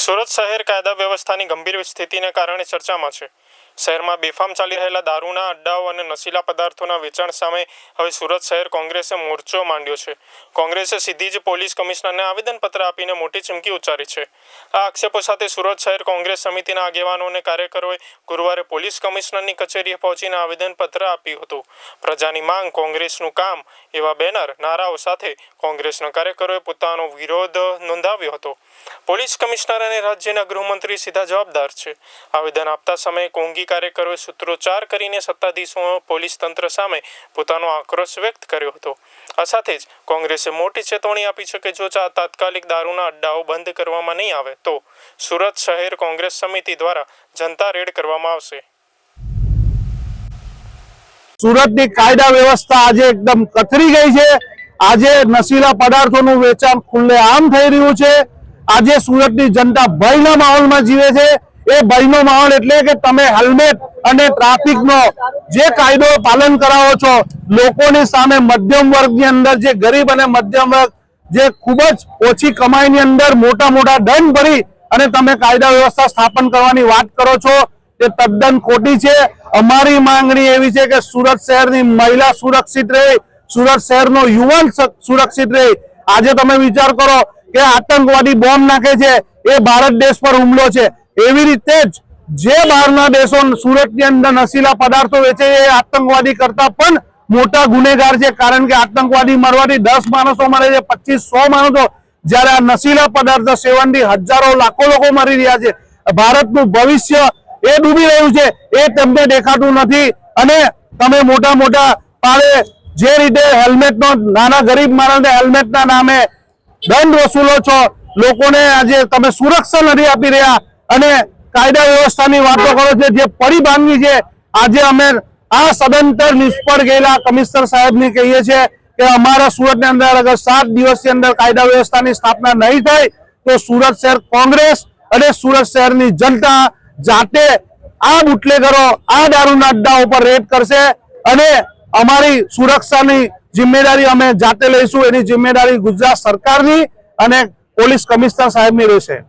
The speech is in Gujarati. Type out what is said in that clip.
સુરત શહેર કાયદા વ્યવસ્થાની ગંભીર સ્થિતિને કારણે ચર્ચામાં છે. શહેરમાં બેફામ ચાલી રહેલા દારૂના અડ્ડાઓ અને નશીલા પદાર્થોના વેચાણ સામે હવે સુરત શહેર કોંગ્રેસે મોરચો માંડ્યો છે. કોંગ્રેસે સીધી જ પોલીસ કમિશનરને આવેદનપત્ર આપીને મોટી ચીમકી ઉચ્ચારી છે. આ આક્ષેપો સાથે સુરત શહેર કોંગ્રેસ સમિતિના આગેવાનો અને કાર્યકરોએ ગુરુવારે પોલીસ કમિશનરની કચેરીએ પહોંચીને આવેદનપત્ર આપ્યું હતું. પ્રજાની માંગ કોંગ્રેસનું કામ એવા બેનર, નારાઓ સાથે કોંગ્રેસના કાર્યકરોએ પોતાનો વિરોધ નોંધાવ્યો હતો. પોલીસ કમિશનર અને રાજ્યના ગૃહમંત્રી સીધા જવાબદાર છે. આવેદન આપતા સમયે કોંગી કાર્યકરોએ સૂત્રોચ્ચાર કરીને સત્તાધીશો પોલીસ તંત્ર સામે પોતાનો આક્રોશ વ્યક્ત કર્યો હતો. આ સાથે જ કોંગ્રેસે મોટી ચેતવણી આપી છે કે જો તાત્કાલિક દારૂના અડ્ડાઓ બંધ કરવામાં નહીં આવે, તો સુરત શહેર કોંગ્રેસ સમિતિ દ્વારા જનતા રેડ કરવામાં આવશે. સુરતની કાયદા વ્યવસ્થા આજે એકદમ કથરી ગઈ છે. આજે નશીલા પદાર્થોનું વેચાણ ખુલ્લેઆમ થઈ રહ્યું છે. આજે સુરતની જનતા ભયના માહોલમાં જીવે છે. એ ભયનો માહોલ એટલે કે તમે હેલ્મેટ અને ટ્રાફિકનો જે કાયદો પાલન કરાવો છો, લોકોની સામે મધ્યમ વર્ગની અંદર જે ગરીબ અને મધ્યમ વર્ગ જે ખૂબ જ ઓછી કમાઈની અંદર મોટા મોટા દંડ ભરી અને તમે કાયદા વ્યવસ્થા સ્થાપન કરવાની વાત કરો છો તે તદ્દન ખોટી છે. અમારી માંગણી એવી છે કે સુરત શહેરની મહિલા સુરક્ષિત રહે, સુરત શહેરનો યુવાન સુરક્ષિત રહે. આજે તમે વિચાર કરો કે આતંકવાદી બોમ્બ નાખે છે, એ ભારત દેશ પર હુમલો છે. એવી રીતે જ જે બહારના દેશો સુરતની અંદર નશીલા પદાર્થો વેચે એ આતંકવાદી કરતા પણ મોટા ગુનેગાર છે. કારણ કે આતંકવાદી મરવાથી દસ માણસો મરે છે, પચીસ સો માણસો જ્યારે આ નશીલા પદાર્થ સેવનથી હજારો લાખો લોકો મરી રહ્યા છે. ભારતનું ભવિષ્ય એ ડૂબી રહ્યું છે, એ તમને દેખાતું નથી. અને તમે મોટા મોટા પાડે જે રીતે હેલ્મેટનો, નાના ગરીબ માણસને હેલ્મેટના નામે દંડ વસૂલો છો, લોકોને આજે તમે સુરક્ષા નથી આપી રહ્યા. અને કાયદા વ્યવસ્થાની વાતો કરો છો, જે પરિભાનની છે, આજે અમે આ સદંતર નિષ્ફળ ગયેલા કમિશનર સાહેબની કહીએ છીએ કે અમારા સુરતની અંદર અગર સાત દિવસની અંદર કાયદા વ્યવસ્થાની સ્થાપના નહીં થાય તો સુરત શહેર કોંગ્રેસ અને સુરત શહેરની જનતા જાતે આ બુટલેગરો, આ દારૂના અડ્ડા ઉપર રેડ કરશે અને અમારી સુરક્ષાની જિમ્મેદારી અમે જાતે લઈશું, એની જિમ્મેદારી ગુજરાત સરકારની અને પોલીસ કમિશનર સાહેબની રહેશે.